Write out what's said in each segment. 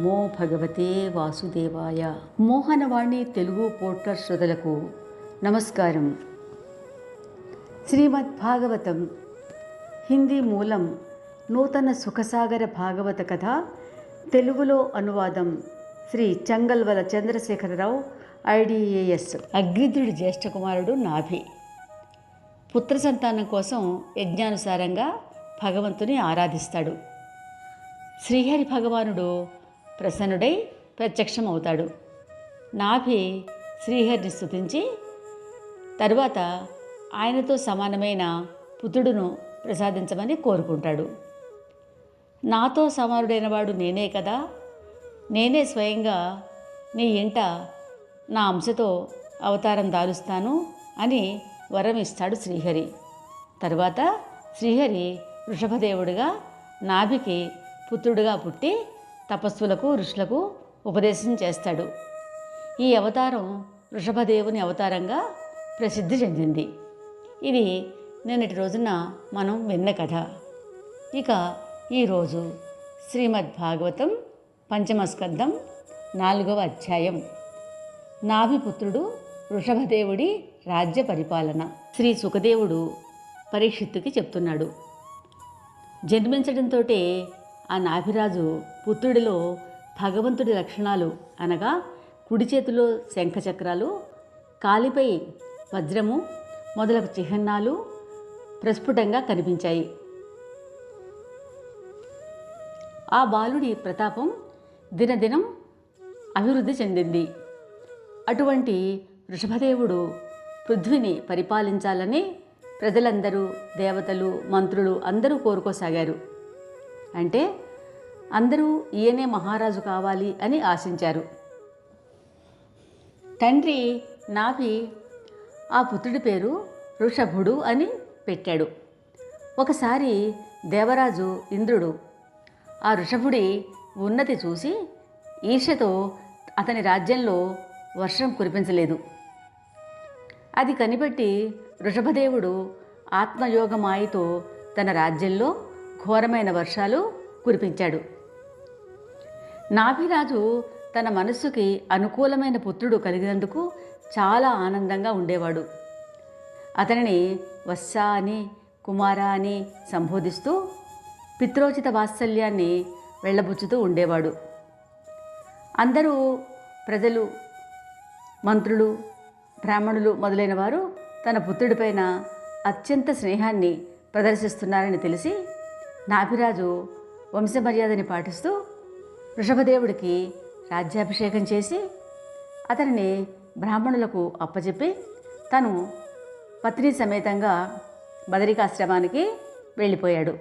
నమో భగవతే వాసుదేవాయ. మోహనవాణి తెలుగు పోర్టర్ శ్రోతలకు నమస్కారం. శ్రీమద్ భాగవతం హిందీ మూలం నూతన సుఖసాగర భాగవత కథ తెలుగులో అనువాదం శ్రీ చంగల్వల చంద్రశేఖరరావు ఐడిఏఎస్. అగ్నితుడి జ్యేష్ఠ కుమారుడు నాభి. పుత్ర సంతానం కోసం యజ్ఞానుసారంగా భగవంతుని ఆరాధిస్తాడు. శ్రీహరి భగవానుడు ప్రసన్నుడై ప్రత్యక్షం అవుతాడు నాభి శ్రీహరిని స్తుతించి తరువాత ఆయనతో సమానమైన పుత్రుడును ప్రసాదించమని కోరుకుంటాడు. నాతో సమానుడైన వాడు నేనే కదా. నేనే స్వయంగా నీ ఇంట నా అంశతో అవతారం దాలుస్తాను అని వరం ఇస్తాడు శ్రీహరి. తరువాత శ్రీహరి వృషభదేవుడిగా నాభికి పుత్రుడుగా పుట్టి తపస్సులకు ఋషులకు ఉపదేశం చేస్తాడు. ఈ అవతారం వృషభదేవుని అవతారంగా ప్రసిద్ధి చెందింది. ఇది నిన్నటి రోజున మనం విన్న కథ. ఇక ఈరోజు శ్రీమద్ భాగవతం పంచమస్కందం నాలుగవ అధ్యాయం. నాభిపుత్రుడు వృషభదేవుడి రాజ్య పరిపాలన. శ్రీ సుఖదేవుడు పరీక్షిత్తుకి చెప్తున్నాడు. జన్మించడంతో ఆ నాభిరాజు పుత్రుడిలో భగవంతుడి లక్షణాలు అనగా కుడి చేతిలో శంఖచక్రాలు కాలిపై వజ్రము మొదలగు చిహ్నాలు ప్రస్ఫుటంగా కనిపించాయి. ఆ బాలుడి ప్రతాపం దినదినం అభివృద్ధి చెందింది. అటువంటి వృషభదేవుడు పృథ్వీని పరిపాలించాలని ప్రజలందరూ దేవతలు మంత్రులు అందరూ కోరుకోసాగారు. అంటే అందరూ ఈయనే మహారాజు కావాలి అని ఆశించారు. తండ్రి నాభి ఆ పుత్రుడి పేరు ఋషభుడు అని పెట్టాడు. ఒకసారి దేవరాజు ఇంద్రుడు ఆ ఋషభుడి ఉన్నతి చూసి ఈర్షతో అతని రాజ్యంలో వర్షం కురిపించలేదు. అది కనిపెట్టి వృషభదేవుడు ఆత్మయోగమాయితో తన రాజ్యంలో ఘోరమైన వర్షాలు కురిపించాడు. నాభిరాజు తన మనస్సుకి అనుకూలమైన పుత్రుడు కలిగినందుకు చాలా ఆనందంగా ఉండేవాడు. అతనిని వత్స అని కుమార అని సంబోధిస్తూ పిత్రోచిత వాత్సల్యాన్ని వెళ్ళబుచ్చుతూ ఉండేవాడు. అందరూ ప్రజలు మంత్రులు బ్రాహ్మణులు మొదలైన వారు తన పుత్రుడిపైన అత్యంత స్నేహాన్ని ప్రదర్శిస్తున్నారని తెలిసి నాభిరాజు వంశమర్యాదని పాటిస్తూ వృషభదేవుడికి రాజ్యాభిషేకం చేసి అతనిని బ్రాహ్మణులకు అప్పచెప్పి తను పత్ని సమేతంగా బదరికాశ్రమానికి వెళ్ళిపోయాడు.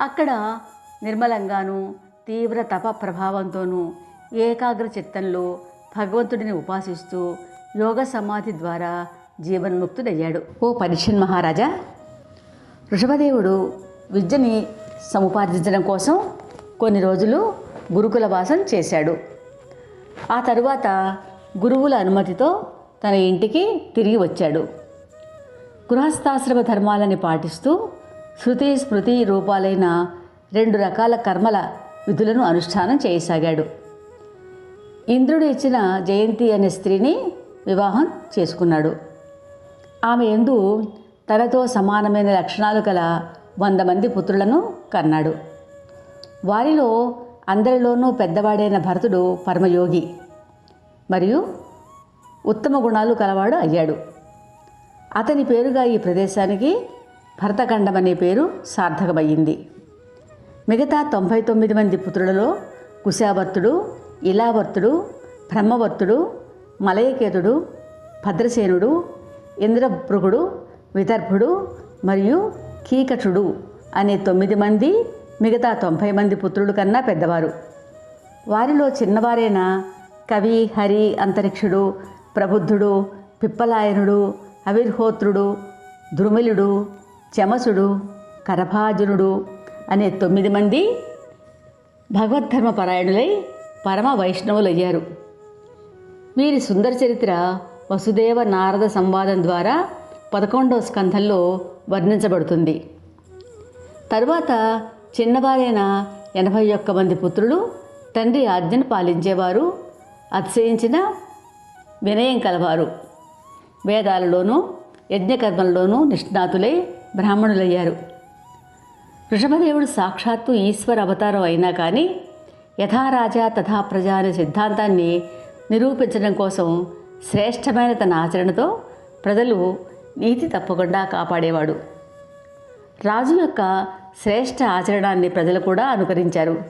అక్కడ నిర్మలంగాను తీవ్ర తప ప్రభావంతోనూ ఏకాగ్ర చిత్తంలో భగవంతుడిని ఉపాసిస్తూ యోగ సమాధి ద్వారా జీవన్ముక్తుడయ్యాడు. ఓ పరీక్షన్ మహారాజా వృషభదేవుడు విద్యని సముపార్జించడం కోసం కొన్ని రోజులు గురుకుల వాసం చేశాడు. ఆ తరువాత గురువుల అనుమతితో తన ఇంటికి తిరిగి వచ్చాడు. గృహస్థాశ్రమ ధర్మాలని పాటిస్తూ శృతి స్మృతి రూపాలైన రెండు రకాల కర్మల విధులను అనుష్ఠానం చేయసాగాడు. ఇంద్రుడు ఇచ్చిన జయంతి అనే స్త్రీని వివాహం చేసుకున్నాడు. ఆమె ఎందు తనతో సమానమైన లక్షణాలు గల వంద మంది పుత్రులను కన్నాడు. వారిలో అందరిలోనూ పెద్దవాడైన భరతుడు పరమయోగి మరియు ఉత్తమ గుణాలు కలవాడు అయ్యాడు. అతని పేరుగా ఈ ప్రదేశానికి భరతఖండం అనే పేరు సార్థకమయ్యింది. మిగతా తొంభై తొమ్మిది మంది పుత్రులలో కుశావర్తుడు ఇలావర్తుడు బ్రహ్మవర్తుడు మలయకేతుడు భద్రసేనుడు ఇంద్రభృగుడు విదర్భుడు మరియు కీకటుడు అనే తొమ్మిది మంది మిగతా తొంభై మంది పుత్రుడు కన్నా పెద్దవారు. వారిలో చిన్నవారైన కవి హరి అంతరిక్షుడు ప్రబుద్ధుడు పిప్పలాయనుడు అవిర్హోత్రుడు ద్రుమిలుడు చమసుడు కరభాజనుడు అనే తొమ్మిది మంది భగవద్ధర్మ పరాయణులై పరమ వైష్ణవులయ్యారు. వీరి సుందర చరిత్ర వసుదేవ నారద సంవాదం ద్వారా పదకొండవ స్కంధంలో వర్ణించబడుతుంది. తరువాత చిన్నవారైన ఎనభై ఒక్క మంది పుత్రులు తండ్రి ఆజ్ఞను పాలించేవారు అతిశయించిన వినయం కలవారు. వేదాలలోనూ యజ్ఞకర్మలలోనూ నిష్ణాతులై బ్రాహ్మణులయ్యారు. వృషభదేవుడు సాక్షాత్తు ఈశ్వర అవతారం అయినా కానీ యథారాజా తథా ప్రజ అనే సిద్ధాంతాన్ని నిరూపించడం కోసం శ్రేష్టమైన తన ఆచరణతో ప్రజలు నీతి తప్పకుండా కాపాడేవాడు. రాజు యొక్క శ్రేష్ఠ ఆచరణాన్ని ప్రజలు కూడా అనుకరించారు.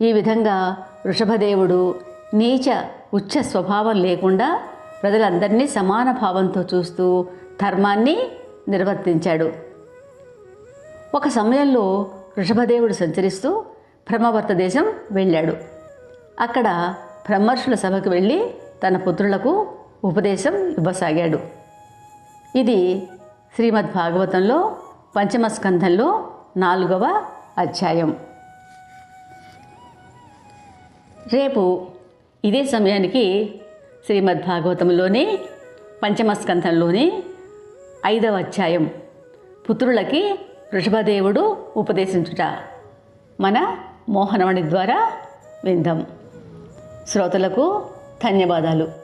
ఈ విధంగా వృషభదేవుడు నీచ ఉచ్చ స్వభావం లేకుండా ప్రజలందరినీ సమాన భావంతో చూస్తూ ధర్మాన్ని నిర్వర్తించాడు. ఒక సమయంలో వృషభదేవుడు సంచరిస్తూ బ్రహ్మవర్త దేశం వెళ్ళాడు. అక్కడ బ్రహ్మర్షుల సభకు వెళ్ళి తన పుత్రులకు ఉపదేశం ఇవ్వసాగాడు. ఇది శ్రీమద్ భాగవతంలో పంచమ స్కంధంలో నాలుగవ అధ్యాయం. రేపు ఇదే సమయానికి శ్రీమద్ భాగవతంలోని పంచమ స్కంధంలోని ఐదవ అధ్యాయం. పుత్రులకి వృషభదేవుడు ఉపదేశించుట. మన మోహనమణి ద్వారా విందాం. శ్రోతలకు ధన్యవాదాలు.